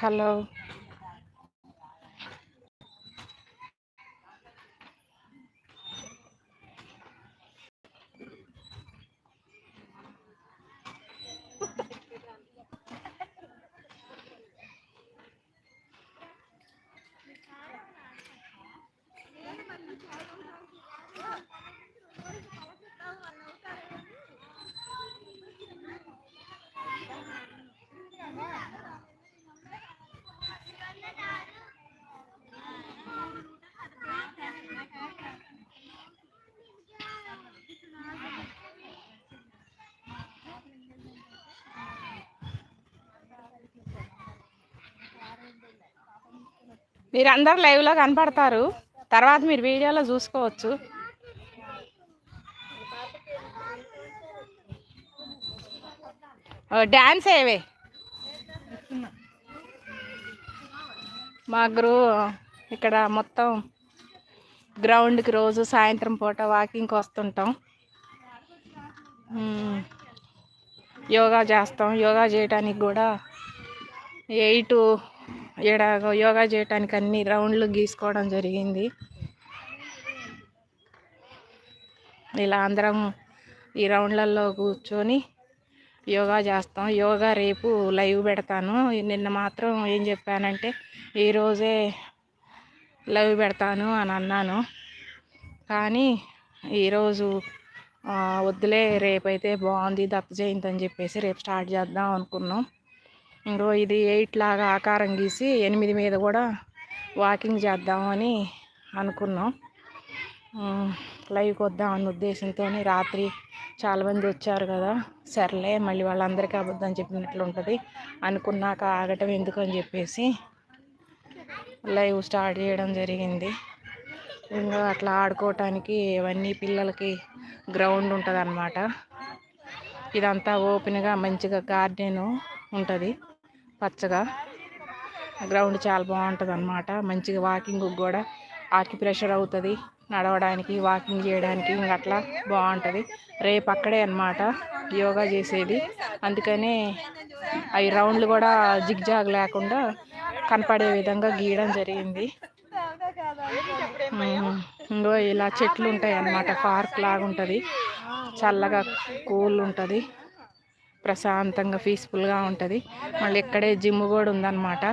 Hello మీరు అందరు లైవ్లో కనపడతారు. తర్వాత మీరు వీడియోలో చూసుకోవచ్చు. డ్యాన్స్ ఏవే? మా గురు ఇక్కడ మొత్తం గ్రౌండ్కి రోజు సాయంత్రం పూట వాకింగ్కి వస్తుంటాం. యోగా చేస్తాం. యోగా చేయడానికి కూడా ఎయిట్ ఇక్కడ యోగా చేయడానికి అన్ని రౌండ్లు గీసుకోవడం జరిగింది. ఇలా అందరం ఈ రౌండ్లలో కూర్చొని యోగా చేస్తాం. యోగా రేపు లైవ్ పెడతాను. నిన్న మాత్రం ఏం చెప్పానంటే ఈరోజే లైవ్ పెడతాను అని అన్నాను. కానీ ఈరోజు వద్దులే రేపైతే బాగుంది దత్త జయంతి అని చెప్పేసి రేపు స్టార్ట్ చేద్దాం అనుకున్నాం. ఇంకో ఇది ఎయిట్ లాగా ఆకారం గీసి ఎనిమిది మీద కూడా వాకింగ్ చేద్దామని అనుకున్నాం. లైవ్కి వద్దాం అన్న ఉద్దేశంతో రాత్రి చాలామంది వచ్చారు కదా. సర్లే మళ్ళీ వాళ్ళందరికీ అబద్ధం చెప్పినట్లు ఉంటుంది అనుకున్నాక ఆగటం ఎందుకు అని చెప్పేసి లైవ్ స్టార్ట్ చేయడం జరిగింది. ఇంకా అట్లా ఆడుకోవటానికి ఇవన్నీ పిల్లలకి గ్రౌండ్ ఉంటుంది అన్నమాట ఇదంతా ఓపెన్గా మంచిగా గార్డెను ఉంటుంది. పచ్చగా. గ్రౌండ్ చాలా బాగుంటుంది అనమాట మంచిగా వాకింగ్ కూడా ఆక్యుప్రెషర్ అవుతుంది. నడవడానికి వాకింగ్ చేయడానికి ఇంక అట్లా బాగుంటుంది. రేపు అక్కడే అనమాట యోగా చేసేది. అందుకనే అవి రౌండ్లు కూడా జిగ్జాగ్ లేకుండా కనపడే విధంగా గీయడం జరిగింది. ఇంకో ఇలా చెట్లు ఉంటాయి అన్నమాట పార్క్ లాగా ఉంటుంది చల్లగా కూల్ ఉంటుంది. ప్రశాంతంగా పీస్ఫుల్గా ఉంటుంది. మళ్ళీ ఇక్కడే జిమ్ కూడా ఉందన్నమాట.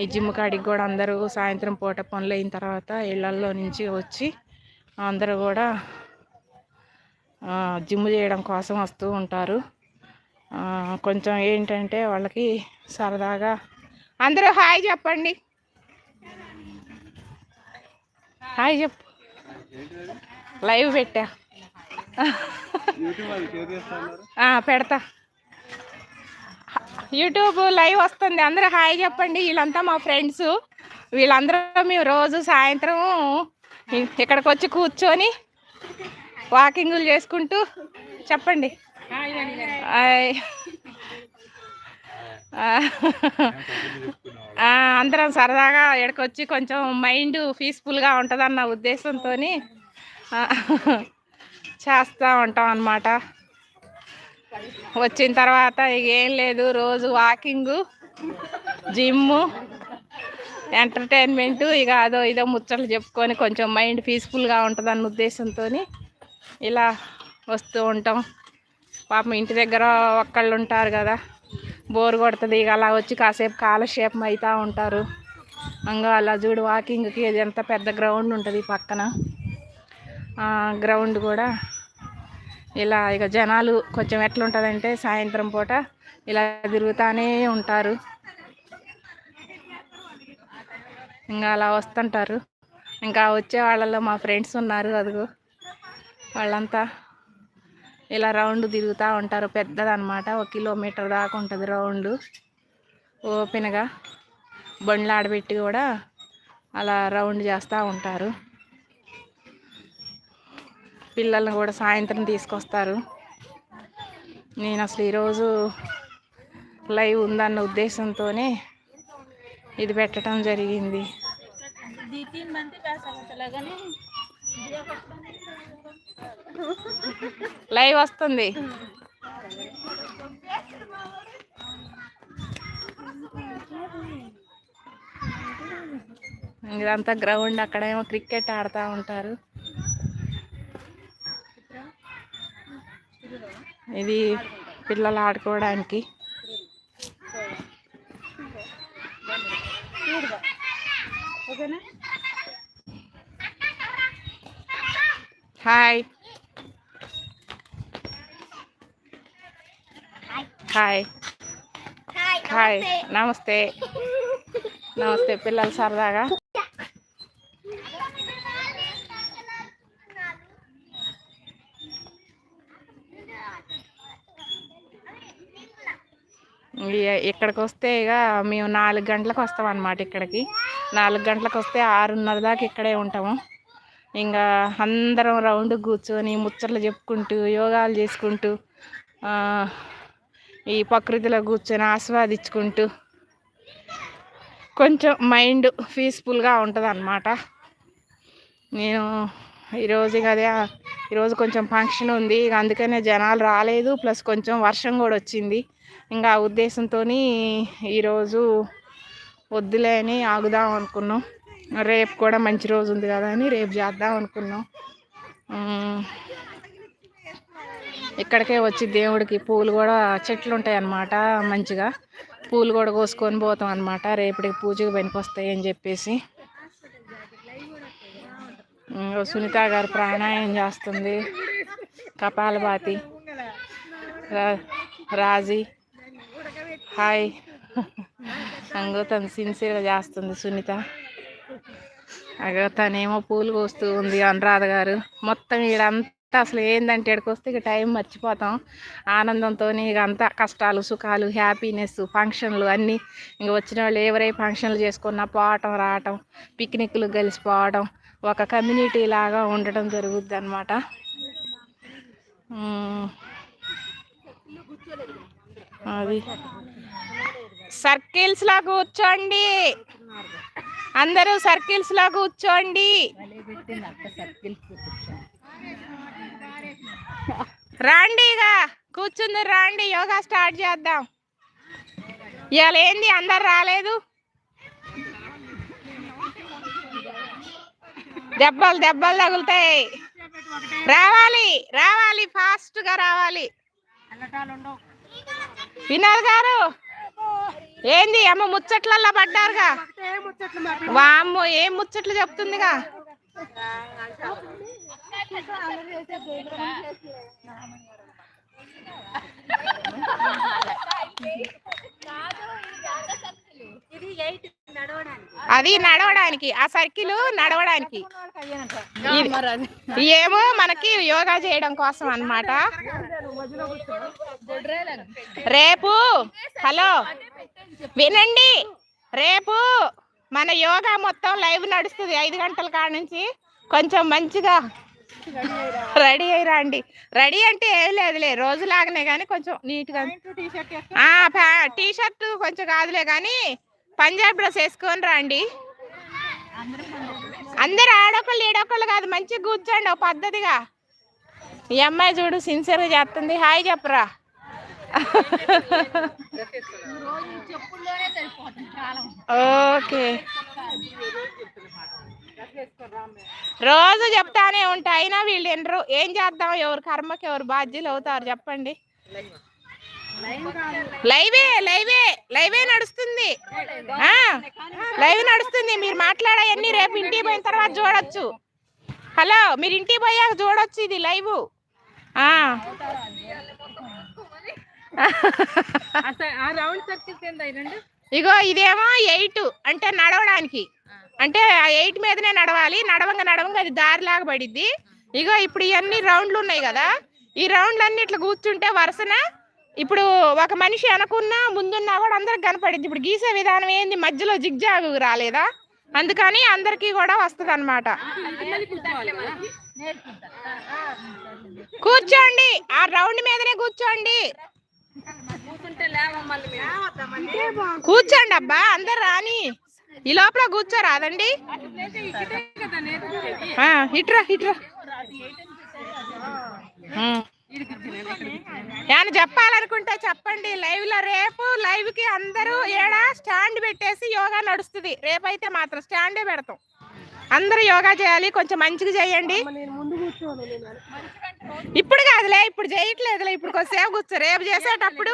ఈ జిమ్ కాడికి కూడా అందరూ సాయంత్రం పూట పనులు అయిన తర్వాత ఇళ్ళల్లో నుంచి వచ్చి అందరూ కూడా జిమ్ చేయడం కోసం వస్తూ ఉంటారు. కొంచెం ఏంటంటే వాళ్ళకి సరదాగా అందరూ హాయ్ చెప్పండి. హాయ్ చెప్పు. లైవ్ పెట్టా. పెడతా. యూట్యూబ్ లైవ్ వస్తుంది. అందరూ హాయ్ చెప్పండి. వీళ్ళంతా మా ఫ్రెండ్స్. వీళ్ళందరూ మేము రోజు సాయంత్రం ఇక్కడికి వచ్చి కూర్చొని వాకింగ్లు చేసుకుంటూ చెప్పండి. అందరం సరదాగా ఇక్కడికి వచ్చి కొంచెం మైండ్ పీస్ఫుల్గా ఉంటుందన్న ఉద్దేశంతో చేస్తూ ఉంటాం అన్నమాట. వచ్చిన తర్వాత ఇక ఏం లేదు రోజు వాకింగు జిమ్ము ఎంటర్టైన్మెంట్ ఇక అదో ఇదో ముచ్చట్లు చెప్పుకొని కొంచెం మైండ్ పీస్ఫుల్గా ఉంటుంది అన్న ఉద్దేశంతో ఇలా వస్తూ ఉంటాం. పాపం ఇంటి దగ్గర ఒక్కళ్ళు ఉంటారు కదా బోర్ కొడుతుంది ఇక అలా వచ్చి కాసేపు కాలక్షేపం అవుతూ ఉంటారు. ఇంకా అలా చూడు వాకింగ్కి ఎంత పెద్ద గ్రౌండ్ ఉంటుంది పక్కన. గ్రౌండ్ కూడా ఇలా ఇక జనాలు కొంచెం ఎట్లుంటుందంటే సాయంత్రం పూట ఇలా తిరుగుతూనే ఉంటారు. ఇంకా అలా వస్తుంటారు. ఇంకా వచ్చే వాళ్ళలో మా ఫ్రెండ్స్ ఉన్నారు అదిగో. వాళ్ళంతా ఇలా రౌండ్ తిరుగుతూ ఉంటారు. పెద్దదనమాట. ఒక కిలోమీటర్ దాకా ఉంటుంది రౌండ్. ఓపెన్గా బండ్లు ఆడబెట్టి కూడా అలా రౌండ్ చేస్తూ ఉంటారు. పిల్లల్ని కూడా సాయంత్రం తీసుకొస్తారు. నేను అసలు ఈరోజు లైవ్ ఉందన్న ఉద్దేశంతోనే ఇది పెట్టడం జరిగింది. లైవ్ వస్తుంది. ఇదంతా గ్రౌండ్ అక్కడేమో క్రికెట్ ఆడుతూ ఉంటారు. ఇది పిల్లలు ఆడుకోవడానికి. హాయ్. హాయ్. హాయ్ నమస్తే. నమస్తే పిల్లలు సరదాగా. ఇక్కడికి వస్తే ఇక మేము నాలుగు గంటలకు వస్తాం అన్నమాట ఇక్కడికి. నాలుగు గంటలకు వస్తే ఆరున్నర దాకా ఇక్కడే ఉంటాము. ఇంకా అందరం రౌండ్ కూర్చొని ముచ్చట్లు చెప్పుకుంటూ యోగాలు చేసుకుంటూ ఈ ప్రకృతిలో కూర్చొని ఆస్వాదించుకుంటూ కొంచెం మైండ్ పీస్ఫుల్గా ఉంటుంది అన్నమాట నేను ఈరోజు ఇక అదే ఈరోజు కొంచెం ఫంక్షన్ ఉంది. ఇక అందుకనే జనాలు రాలేదు. ప్లస్ కొంచెం వర్షం కూడా వచ్చింది. ఇంకా ఆ ఉద్దేశంతో ఈరోజు వద్దులే అని ఆగుదాం అనుకున్నాం. రేపు కూడా మంచి రోజు ఉంది కదా అని రేపు చేద్దాం అనుకున్నాం. ఇక్కడికే వచ్చి దేవుడికి పూలు కూడా చెట్లు ఉంటాయి అన్నమాట మంచిగా. పూలు కూడా కోసుకొని పోతాం అన్నమాట. రేపటికి పూజకు పనికొస్తాయి అని చెప్పేసి. సునీత గారు ప్రాణాయం చేస్తుంది. కపాలభాతి. రా- రాజీ. హాయ్. అంగో తను సిన్సియర్గా చేస్తుంది సునీత. అగో తనేమో పూలు కోస్తూ ఉంది అనురాధ గారు. మొత్తం ఈడంతా అసలు ఏందంటే ఇక్కడికి వస్తే ఇక టైం మర్చిపోతాం. ఆనందంతో ఇక అంతా కష్టాలు సుఖాలు హ్యాపీనెస్ ఫంక్షన్లు అన్నీ ఇంక వచ్చిన వాళ్ళు ఎవరై ఫంక్షన్లు చేసుకున్నా పోవటం రావటం పిక్నిక్లు కలిసిపోవడం ఒక కమ్యూనిటీ లాగా ఉండటం జరుగుద్ది అనమాట అది. సర్కిల్స్ లా కూర్చోండి. అందరూ సర్కిల్స్ లా కూర్చోండి. రాండి ఇక కూర్చుంది రాండి యోగా స్టార్ట్ చేద్దాం. ఇవాళ ఏంది అందరు రాలేదు? దెబ్బలు దెబ్బలు తగులుతాయి. రావాలి రావాలి ఫాస్ట్గా రావాలి. వినోద్ గారు ఏంది అమ్మ ముచ్చట్లల్లా పడ్డారుగా? వామ్మో ఏం ముచ్చట్లు చెప్తుందిగా? అది నడవడానికి ఆ సర్కిల్ నడవడానికి. ఏమో మనకి యోగా చేయడం కోసం అన్నమాట. రేపు హలో వినండి. రేపు మన యోగా మొత్తం లైవ్ నడుస్తుంది ఐదు గంటల కాడ నుంచి. కొంచెం మంచిగా రెడీ అయి రండి. రెడీ అంటే ఏం లేదులే రోజులాగానే కానీ కొంచెం నీట్గా టీ షర్ట్ కొంచెం కాదులే కానీ పంజాబ్ డ్రెస్ వేసుకొని రండి. అందరు ఆడొకళ్ళు ఏడొకళ్ళు కాదు మంచిగా కూర్చోండి ఒక పద్ధతిగా. ఈ అమ్మాయి చూడు సిన్సియర్గా చేస్తుంది. హాయ్ చెప్పరా. ఓకే. రోజు చెప్తానే ఉంటా. అయినా వీళ్ళు ఎండరు ఏం చేద్దాం? ఎవరు కర్మకి ఎవరు బాధ్యులు అవుతారు చెప్పండి. లైవే లైవే లైవే నడుస్తుంది. లైవ్ నడుస్తుంది. మీరు మాట్లాడవన్నీ రేపు ఇంటికి పోయిన తర్వాత చూడొచ్చు. హలో మీరు ఇంటికి పోయాక చూడొచ్చు ఇది లైవ్. ఇగో ఇదేమో ఎయిట్. అంటే నడవడానికి. అంటే ఆ ఎయిట్ మీదనే నడవాలి. నడవంగా నడవంగా అది దారిలాగా పడిద్ది. ఇగో ఇప్పుడు ఇవన్నీ రౌండ్లు ఉన్నాయి కదా. ఈ రౌండ్లు అన్ని ఇట్లా కూర్చుంటే వరుసన ఇప్పుడు ఒక మనిషి అనుకున్నా ముందున్నా కూడా అందరికి కనపడిద్ది. ఇప్పుడు గీసే విధానం ఏంది? మధ్యలో జిగ్జాగ్ రాలేదా? అందుకని అందరికీ కూడా వస్తుంది అనమాట కూర్చోండి. ఆ రౌండ్ మీదనే కూర్చోండి. కూర్చోండి అబ్బా అందరు రాని. ఈ లోపల కూర్చోరాదండి కదా ఇట్రా ఇట్రా. ఏమైనా చెప్పాలనుకుంటే చెప్పండి. లైవ్లో రేపు లైవ్కి అందరూ ఏడా స్టాండ్ పెట్టేసి యోగా నడుస్తుంది. రేపైతే మాత్రం స్టాండే పెడతాం. అందరూ యోగా చేయాలి కొంచెం మంచిగా చేయండి. ఇప్పుడు కాదులే ఇప్పుడు చేయట్లేదులే ఇప్పుడు కొద్దిసేపు కూర్చో రేపు చేసేటప్పుడు.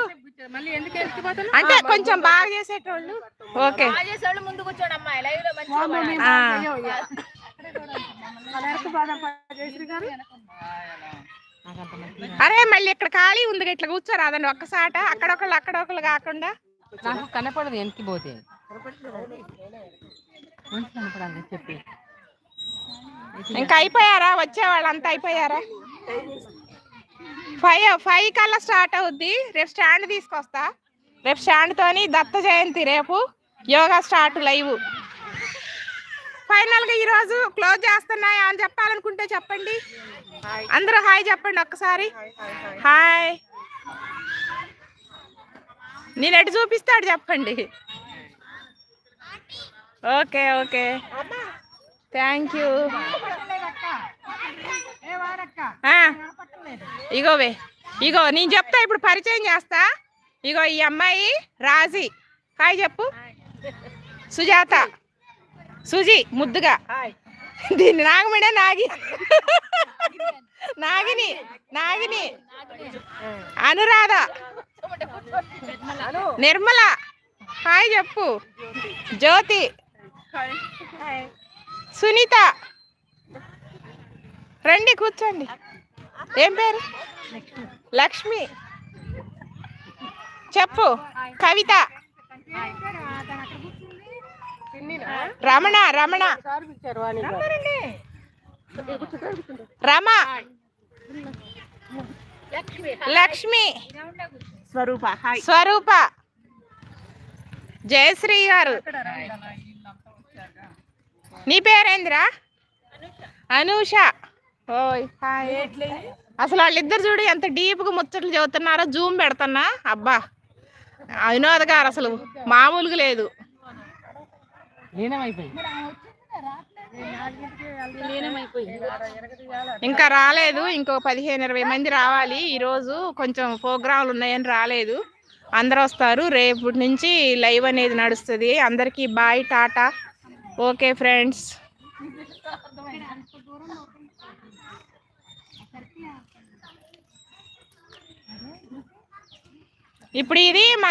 మళ్ళీ ఎందుకు ఎత్తుకుపోతాను అంటే కొంచెం బాగా చేసేటోళ్ళు. ఓకే. చేసేవాళ్ళు ముందు కూర్చోండి అమ్మాయి లైవ్లో మంచిగా ఆ. అరే మళ్ళీ ఇక్కడ ఖాళీ ఉంది ఇట్లా కూర్చోరాదండి ఒక్కసాట అక్కడొకళ్ళు అక్కడొకళ్ళు కాకుండా. నాకు కనపడదు వెనక్కి పోతే. చెప్పి. ఇంకా అయిపోయారా? వచ్చే వాళ్ళంతా అయిపోయారా? ఫైవ్ ఫైవ్ కల్లా స్టార్ట్ అవుద్ది. రేపు స్టాండ్ తీసుకొస్తా. రేపు స్టాండ్ తోని దత్త జయంతి రేపు. Yoga start live. ఫైనల్గా ఈ రోజు క్లోజ్ చేస్తున్నాయా అని చెప్పాలనుకుంటే చెప్పండి. అందరూ హాయ్ చెప్పండి ఒక్కసారి. హాయ్. నేను ఎటు చూపిస్తాడు చెప్పండి. Okay okay. Thank you. ఇగోవే ఇగో నేను చెప్తా ఇప్పుడు పరిచయం చేస్తా. ఇగో ఈ అమ్మాయి రాజీ. హాయ్ చెప్పు. సుజాత. సుజి ముద్దుగా. దీన్ని నాగమడే నాగి. నాగిని నాగిని. అనురాధ. నిర్మల. హాయ్ చెప్పు. జ్యోతి. సునీత. రండి కూర్చోండి. ఏం పేరు? లక్ష్మి. చెప్పు. కవిత. రమణ రమణ. రమ. లక్ష్మి. స్వరూప స్వరూప. జయశ్రీ గారు. నీ పేరేందిరా? అనూష. ఓయ్ హాయ్. అసలు వాళ్ళిద్దరు చూడు ఎంత డీప్గా ముచ్చట్లు చదువుతున్నారో జూమ్ పెడుతున్నా. అబ్బా వినోద్ గారు అసలు మామూలుగా లేదు. ఇంకా రాలేదు ఇంకో పదిహేను ఇరవై మంది రావాలి. ఈరోజు కొంచెం ప్రోగ్రాంలు ఉన్నాయని రాలేదు. అందరూ వస్తారు. రేపటి నుంచి లైవ్ అనేది నడుస్తుంది. అందరికీ బాయ్ టాటా. Okay friends. ఇప్పుడు ఇది మన